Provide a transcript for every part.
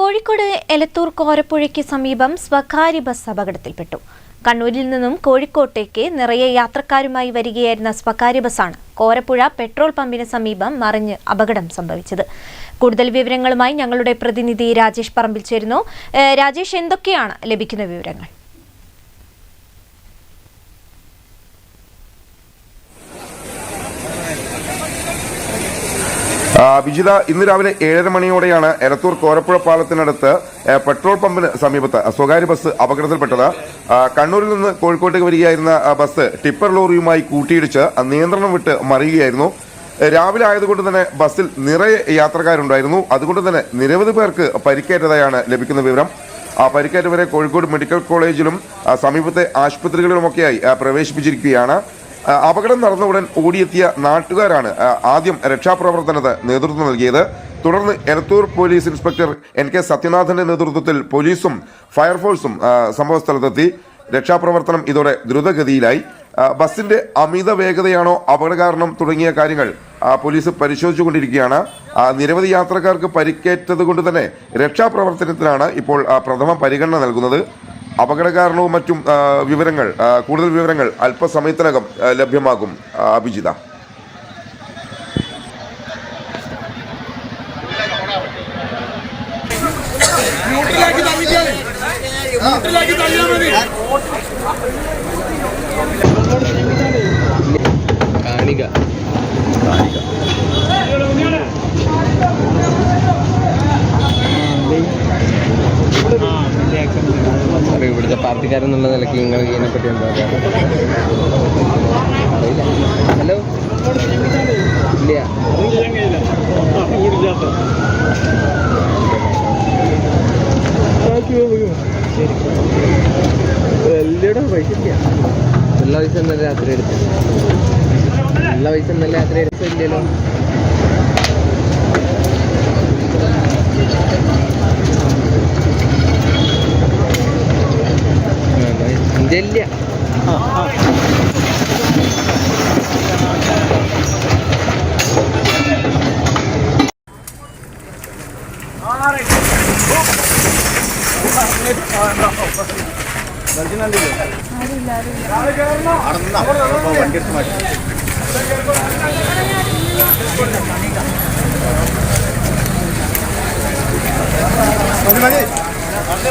കോഴിക്കോട് എലത്തൂർ കോരപ്പുഴയ്ക്ക് സമീപം സ്വകാര്യ ബസ് അപകടത്തിൽപ്പെട്ടു. കണ്ണൂരിൽ നിന്നും കോഴിക്കോട്ടേക്ക് നിറയെ യാത്രക്കാരുമായി വരികയായിരുന്ന സ്വകാര്യ ബസ്സാണ് കോരപ്പുഴ പെട്രോൾ പമ്പിന് സമീപം മറിഞ്ഞ് അപകടം സംഭവിച്ചത്. കൂടുതൽ വിവരങ്ങളുമായി ഞങ്ങളുടെ പ്രതിനിധി രാജേഷ് പറമ്പിൽ ചേരുന്നു. രാജേഷ് എന്തൊക്കെയാണ് ലഭിക്കുന്ന വിവരങ്ങൾ? വിജിത ഇന്ന് രാവിലെ ഏഴര മണിയോടെയാണ് എലത്തൂർ കോരപ്പുഴ പാലത്തിനടുത്ത് പെട്രോൾ പമ്പിന് സമീപത്ത് സ്വകാര്യ ബസ് അപകടത്തിൽപ്പെട്ടത്. കണ്ണൂരിൽ നിന്ന് കോഴിക്കോട്ടേക്ക് വരികയായിരുന്ന ബസ് ടിപ്പർ ലോറിയുമായി കൂട്ടിയിടിച്ച് നിയന്ത്രണം വിട്ട് മറിയുകയായിരുന്നു. രാവിലെ ആയതുകൊണ്ട് തന്നെ ബസ്സിൽ നിറയെ യാത്രക്കാരുണ്ടായിരുന്നു. അതുകൊണ്ട് തന്നെ നിരവധി പേർക്ക് പരിക്കേറ്റതായാണ് ലഭിക്കുന്ന വിവരം. പരിക്കേറ്റവരെ കോഴിക്കോട് മെഡിക്കൽ കോളേജിലും സമീപത്തെ ആശുപത്രികളിലുമൊക്കെയായി പ്രവേശിപ്പിച്ചിരിക്കുകയാണ്. അപകടം നടന്ന ഉടൻ ഓടിയെത്തിയ നാട്ടുകാരാണ് ആദ്യം രക്ഷാപ്രവർത്തനത്തിന് നേതൃത്വം നൽകിയത്. തുടർന്ന് Erathur police inspector N K സത്യനാഥന്റെ നേതൃത്വത്തിൽ പോലീസും ഫയർഫോഴ്സും സംഭവസ്ഥലത്തെത്തി. രക്ഷാപ്രവർത്തനം ഇതോടെ ദ്രുതഗതിയിലായി. ബസിന്റെ അമിത വേഗതയാണോ അപകട കാരണം തുടങ്ങിയ കാര്യങ്ങൾ പോലീസ് പരിശോധിച്ചുകൊണ്ടിരിക്കുകയാണ്. നിരവധി യാത്രക്കാർക്ക് പരിക്കേറ്റത് കൊണ്ട് തന്നെ രക്ഷാപ്രവർത്തനത്തിനാണ് ഇപ്പോൾ പ്രഥമ പരിഗണന നൽകുന്നത്. അപകട കാരണവും മറ്റും വിവരങ്ങൾ കൂടുതൽ വിവരങ്ങൾ അല്പസമയത്തിനകം ലഭ്യമാകും. അഭിജിത. തള്ളിയാൽ സാറേ എന്നുള്ള നിലയ്ക്ക് നിങ്ങൾ ഇതിനെപ്പറ്റി എന്താ പറയുക ഹലോ? ഇല്ല. എല്ലാ പൈസ ഇല്ല. എല്ലാ പൈസ ഇന്നലെ രാത്രി എടുത്തു. എല്ലാ പൈസ ഇന്നലെ രാത്രി എടുത്തില്ലല്ലോ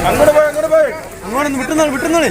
അങ്ങോട്ട് പോയി അങ്ങോട്ട് പോയി. അങ്ങോട്ട് വിട്ടുന്നോളി വിട്ടുന്നാളി